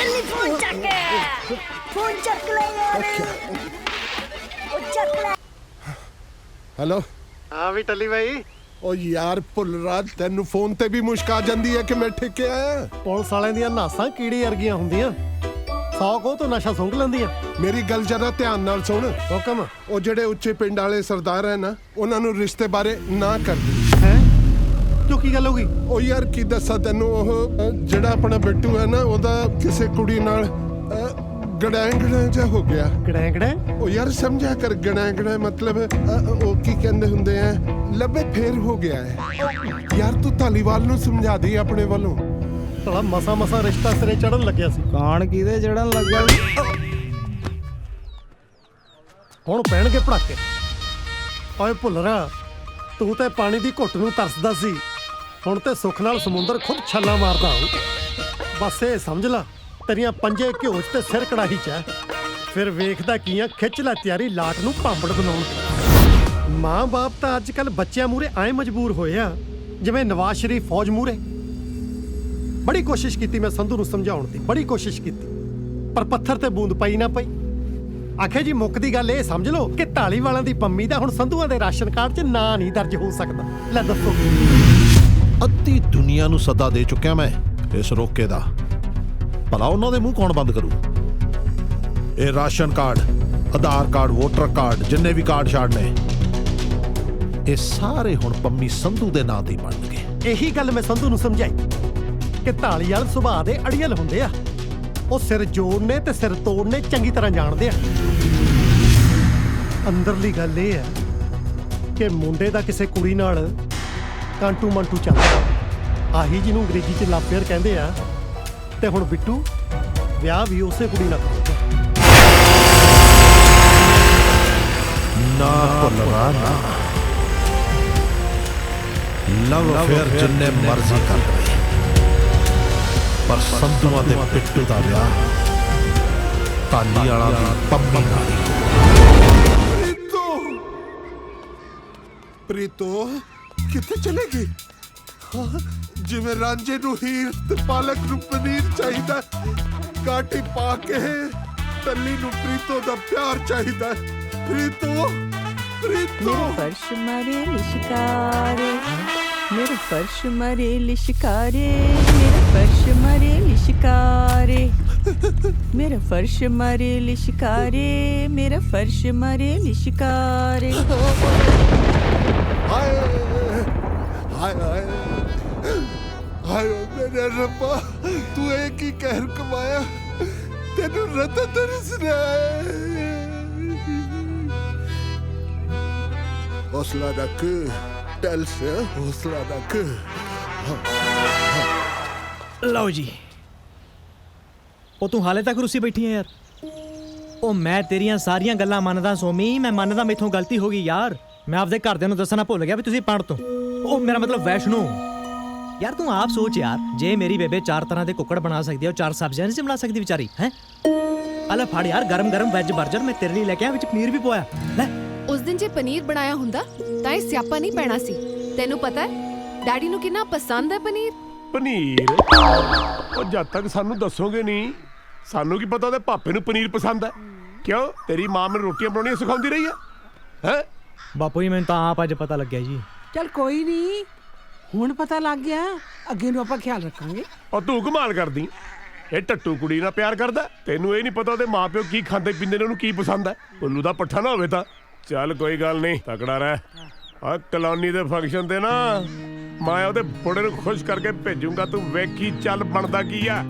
ਜਲਦੀ ਫੋਨ ਚੱਕ ਫੋਨ ਚੱਕ ਲੈ ਯਾਰ। ਉਹ ਚੱਕ ਲੈ। ਹੈਲੋ? ਹਾਂ ਵੀ ਟੱਲੀ ਬਾਈ। ਓ ਯਾਰ ਭੁੱਲਰਾਜ ਤੈਨੂੰ ਫੋਨ ਤੇ ਵੀ ਮੁਸ਼ਕ ਆ ਜਾਂਦੀ ਹੈ ਕਿ ਮੈਂ ਠੇਕੇ ਆਇਆ? ਪੁਲਿਸ ਵਾਲਿਆਂ ਦੀਆਂ ਨਾਸਾਂ ਕੀੜੀ ਵਰਗੀਆਂ ਹੁੰਦੀਆਂ। ਸੌ ਕੋ ਤੋਂ ਨਸ਼ਾ ਸੁੰਘ ਲੈਂਦੀਆਂ। ਮੇਰੀ ਗੱਲ ਜਰਾ ਧਿਆਨ ਨਾਲ ਸੁਣ। ਹੁਕਮ। ਉਹ ਜਿਹੜੇ ਉੱਚੇ ਪਿੰਡ ਵਾਲੇ ਸਰਦਾਰ ਹੈ ਨਾ ਉਹਨਾਂ ਨੂੰ ਰਿਸ਼ਤੇ ਬਾਰੇ ਨਾ ਕਰ। ਦੇ ਕਿਉਂ ਕੀ ਗੱਲ ਹੋ ਗਈ? ਉਹ ਯਾਰ ਕੀ ਦੱਸਾਂ ਤੈਨੂੰ ਉਹ ਜਿਹੜਾ ਆਪਣਾ ਬਿੱਟੂ ਹੈ ਨਾ ਉਹਦਾ ਕਿਸੇ ਕੁੜੀ ਨਾਲ ਗੜੈਂ ਗੜੈਂ ਜਿਹਾ ਹੋ ਗਿਆ। ਕੜੈਂ ਉਹ ਯਾਰ ਸਮਝਿਆ ਕਰ ਗੜੈਂ ਗੜੈਂ ਮਤਲਬ ਉਹ ਕੀ ਕਹਿੰਦੇ ਹੁੰਦੇ ਆ ਲੱਭੇ ਫੇਰ ਹੋ ਗਿਆ ਹੈ। ਯਾਰ ਤੂੰ ਧਾਲੀਵਾਲ ਨੂੰ ਸਮਝਾ ਦੇ ਆਪਣੇ ਵੱਲੋਂ। ਸਾਲਾ ਮਸਾ ਮਸਾ ਰਿਸ਼ਤਾ ਸਿਰੇ ਚੜਨ ਲੱਗਿਆ ਸੀ। ਕਾਣ ਕਿਹਦੇ ਜੜਨ ਲੱਗਾ ਹੁਣ ਪੈਣਗੇ ਪੜਾਕੇ। ਓਏ ਭੁੱਲਰਾ ਤੂੰ ਤੇ ਪਾਣੀ ਦੀ ਘੁੱਟ ਨੂੰ ਤਰਸਦਾ ਸੀ। ਹੁਣ ਤੇ ਸੁੱਖ ਨਾਲ ਸਮੁੰਦਰ ਖੁਦ ਛੱਲਾ ਮਾਰਦਾ ਹੋਊ ਬਸ ਇਹ ਸਮਝ ਲੈ, ਤੇਰੀਆਂ ਪੰਜੇ ਘਿਓ 'ਚ ਤੇ ਸਿਰ ਕੜਾਹੀ 'ਚ ਹੈ ਫਿਰ ਵੇਖਦਾ ਕੀ ਆ, ਖਿੱਚ ਲੈ ਤਿਆਰੀ ਲਾਟ ਨੂੰ ਭਾਂਬੜ ਬਣਾਉਣ ਦੀ ਮਾਂ-ਬਾਪ ਤਾਂ ਅੱਜ ਕੱਲ ਬੱਚਿਆਂ ਮੂਰੇ ਐ ਮਜਬੂਰ ਹੋਏ ਆ, ਜਿਵੇਂ ਨਵਾਜ਼ ਸ਼ਰੀਫ ਫੌਜ ਮੂਰੇ ਬੜੀ ਕੋਸ਼ਿਸ਼ ਕੀਤੀ ਮੈਂ ਸੰਧੂ ਨੂੰ ਸਮਝਾਉਣ ਦੀ, ਬੜੀ ਕੋਸ਼ਿਸ਼ ਕੀਤੀ। ਪਰ ਪੱਥਰ ਤੇ ਬੂੰਦ ਪਈ ਨਾ ਪਈ। ਆਖੇ ਜੀ ਮੁੱਕਦੀ ਗੱਲ ਇਹ ਸਮਝ ਲਓ ਕਿ ਢਾਲੀ ਵਾਲਾਂ ਦੀ ਪੰਮੀ ਦਾ ਹੁਣ ਸੰਧੂਆਂ ਦੇ ਰਾਸ਼ਨ ਕਾਰਡ 'ਚ ਨਾਂ ਨਹੀਂ ਦਰਜ ਹੋ ਸਕਦਾ। ਲੈ ਦੱਸੋ। ਅੱਧੀ ਦੁਨੀਆ ਨੂੰ ਸੱਦਾ ਦੇ ਚੁੱਕਿਆ ਮੈਂ ਇਸ ਰੋਕੇ ਦਾ। ਭਲਾ ਉਹਨਾਂ ਦੇ ਮੂੰਹ ਕੌਣ ਬੰਦ ਕਰੂ? ਇਹ ration card, Aadhaar card, voter card, ਜਿੰਨੇ ਵੀ ਕਾਰਡ ਛਾੜ ਨੇ ਇਹ ਸਾਰੇ ਹੁਣ ਪੰਮੀ ਸੰਧੂ ਦੇ ਨਾਂ ਤੇ ਹੀ ਬਣਨਗੇ ਇਹੀ ਗੱਲ ਮੈਂ ਸੰਧੂ ਨੂੰ ਸਮਝਾਈ, ਕਿ ਢਾਲੀ ਵਾਲ ਸੁਭਾਅ ਦੇ ਅੜੀਅਲ ਹੁੰਦੇ ਆ। ਉਹ ਸਿਰ ਜੋੜਨੇ ਤੇ ਸਿਰ ਤੋੜਨੇ ਚੰਗੀ ਤਰ੍ਹਾਂ ਜਾਣਦੇ ਆ। ਅੰਦਰਲੀ ਗੱਲ ਇਹ ਹੈ ਕਿ ਮੁੰਡੇ ਦਾ ਕਿਸੇ ਕੁੜੀ ਨਾਲ ਕਾਂਟੂ ਮੰਟੂ ਚੱਲਦਾ ਆਹੀ ਜਿਹਨੂੰ ਅੰਗਰੇਜ਼ੀ 'ਚ ਲਾਪੇਰ ਕਹਿੰਦੇ ਆ। ਤੇ ਹੁਣ ਬਿੱਟੂ ਵਿਆਹ ਵੀ ਉਸੇ ਕੁੜੀ ਨਾਲ ਕਰੂਗਾ। ਨਾ ਭੁੱਲਣਾ ਨਾ। ਲਵ ਫੇਰ ਜਿੰਨੇ ਮਰਜ਼ੀ ਕਰ ਲਵੇ। ਪਰ ਸੰਧੂਆਂ ਦੇ ਪਿੱਟੂ ਦਾ ਵਿਆਹ। ਕਾਲੀ ਵਾਲਾ ਦੀ ਪੰਮੀ ਨਾਲ। ਹੀ ਪ੍ਰੀਤੋ। ਪ੍ਰੀਤੋ ਕਿੱਥੇ ਚਲੇਗੀ ਹਾਂ, ਜਿਵੇਂ ਰਾਂਝੇ ਨੂੰ ਹੀਰ ਤੇ ਪਾਲਕ ਨੂੰ ਪਨੀਰ ਚਾਹੀਦਾ ਕਾਟੀ ਪਾ ਕੇ ਤੱਲੀ ਨੂੰ ਪ੍ਰੀਤੋ ਦਾ ਪਿਆਰ ਚਾਹੀਦਾ ਪ੍ਰੀਤੋ ਪ੍ਰੀਤੋ। ਫਰਸ਼ ਮਰੇ ਲਿਸ਼ਕਾਰੇ, ਮੇਰੇ ਫਰਸ਼ ਮਰੇ ਲਿਸ਼ਕਾਰੇ, ਮੇਰੇ ਫਰਸ਼ ਮਰੇ ਲਿਸ਼ਕਾਰੇ, ਮੇਰਾ ਫਰਸ਼ ਮਰੇ ਲਿਸ਼ਕਾਰੇ, ਮੇਰਾ ਫਰਸ਼ ਮਰੇ ਲਿਸ਼ਕਾਰੇ। ਹਾਏ ਹਾਏ ਹਾਏ ਹਾਏ ਓ ਮੇਰੇ ਰੱਬਾ ਤੂੰ ਇਹ ਕੀ ਕਹਿਰ ਕਮਾਇਆ ਤੈਨੂੰ ਰਤ ਤਰਸ ਰਿਹਾ ਹੌਸਲਾ ਰੱਖ ਟੈਲ ਸੇ ਹੌਸਲਾ ਰੱਖ ਲਓ ਜੀ। ਉਹ ਤੂੰ ਹਾਲੇ ਤੱਕ ਰੁੱਸੀ ਬੈਠੀ ਹੈ ਯਾਰ। ਉਹ ਮੈਂ ਤੇਰੀਆਂ ਸਾਰੀਆਂ ਗੱਲਾਂ ਮੰਨਦਾ ਸੋਮੀ, ਮੈਂ ਮੰਨਦਾ ਮੇਥੋਂ ਗਲਤੀ ਹੋ ਗਈ ਯਾਰ। ਮੈਂ ਆਪਦੇ ਘਰਦਿਆਂ ਨੂੰ ਦੱਸਣਾ ਭੁੱਲ ਗਿਆ ਵੀ ਤੁਸੀਂ ਪੜ ਤੋਂ। ਉਹ ਮੇਰਾ ਮਤਲਬ ਵੈਸ਼ਨੂ। ਯਾਰ ਤੂੰ ਆਪ ਸੋਚ ਯਾਰ ਜੇ ਮੇਰੀ ਬੇਬੇ ਚਾਰ ਤਰ੍ਹਾਂ ਦੇ ਕੁੱਕੜ ਬਣਾ ਸਕਦੀ ਹੈ ਉਹ ਚਾਰ ਸਬਜ਼ੀਆਂ ਨਹੀਂ ਸੀ ਬਣਾ ਸਕਦੀ ਵਿਚਾਰੀ ਹੈ? ਅਲੇ ਫੜ ਯਾਰ ਗਰਮ ਗਰਮ ਵੈਜ 버ਗਰ ਮੈਂ ਤੇਰੇ ਲਈ ਲੈ ਕੇ ਆਇਆ ਵਿੱਚ ਪਨੀਰ ਵੀ ਪੋਇਆ ਲੈ ਉਸ ਦਿਨ ਜੇ ਪਨੀਰ ਬਣਾਇਆ ਹੁੰਦਾ ਤਾਂ ਇਹ ਸਿਆਪਾ ਨਹੀਂ ਪੈਣਾ ਸੀ। ਤੈਨੂੰ ਪਤਾ ਹੈ ਡੈਡੀ ਨੂੰ ਕਿੰਨਾ ਪਸੰਦ ਹੈ ਪਨੀਰ? ਪਨੀਰ? ਉਹ ਜਦ ਤੱਕ ਸਾਨੂੰ ਦੱਸੋਗੇ ਨਹੀਂ ਸਾਨੂੰ ਕੀ ਪਤਾ ਉਹਦੇ ਪਾਪੇ ਨੂੰ ਪਨੀਰ ਪਸੰਦ ਹੈ? ਕਿਉਂ? ਤੇਰੀ ਮਾਂ ਮੈਨੂੰ ਰੋਟੀਆਂ ਬਣਾਉਣੀਆਂ ਸਿਖਾਉਂਦੀ ਰਹੀ ਹੈ ਹੈ? ਬਾਪੂ ਜੀ ਮੈਨੂੰ ਤਾਂ ਆਪ ਅੱਜ ਪਤਾ ਲੱਗਿਆ ਜੀ। ਚਲ ਕੋਈ ਨਹੀਂ ਹੁਣ ਪਤਾ ਲੱਗ ਗਿਆ ਅੱਗੇ ਨੂੰ ਆਪਾਂ ਖਿਆਲ ਰੱਖਾਂਗੇ। ਉਹ ਤੂੰ ਕਮਾਲ ਕਰਦੀ। ਇਹ ਟੱਟੂ ਕੁੜੀ ਨਾਲ ਪਿਆਰ ਕਰਦਾ ਤੈਨੂੰ ਇਹ ਨਹੀਂ ਪਤਾ ਉਹਦੇ ਮਾਪਿਓ ਕੀ ਖਾਂਦੇ ਪੀਂਦੇ ਨੇ ਉਹਨੂੰ ਕੀ ਪਸੰਦ ਹੈ ਉੱਲੂ ਦਾ ਪੱਠਾ ਨਾ ਹੋਵੇ ਤਾਂ। ਚੱਲ ਕੋਈ ਗੱਲ ਨਹੀਂ ਤਕੜਾ ਰਹਿ। ਆ ਕਲੋਨੀ ਦੇ ਫੰਕਸ਼ਨ ਤੇ ਨਾ ਮੈਂ ਉਹਦੇ ਬੁੜੇ ਨੂੰ ਖੁਸ਼ ਕਰਕੇ ਭੇਜੂੰਗਾ ਤੂੰ ਵੇਖੀ ਚੱਲ ਬਣਦਾ ਕੀ ਆ।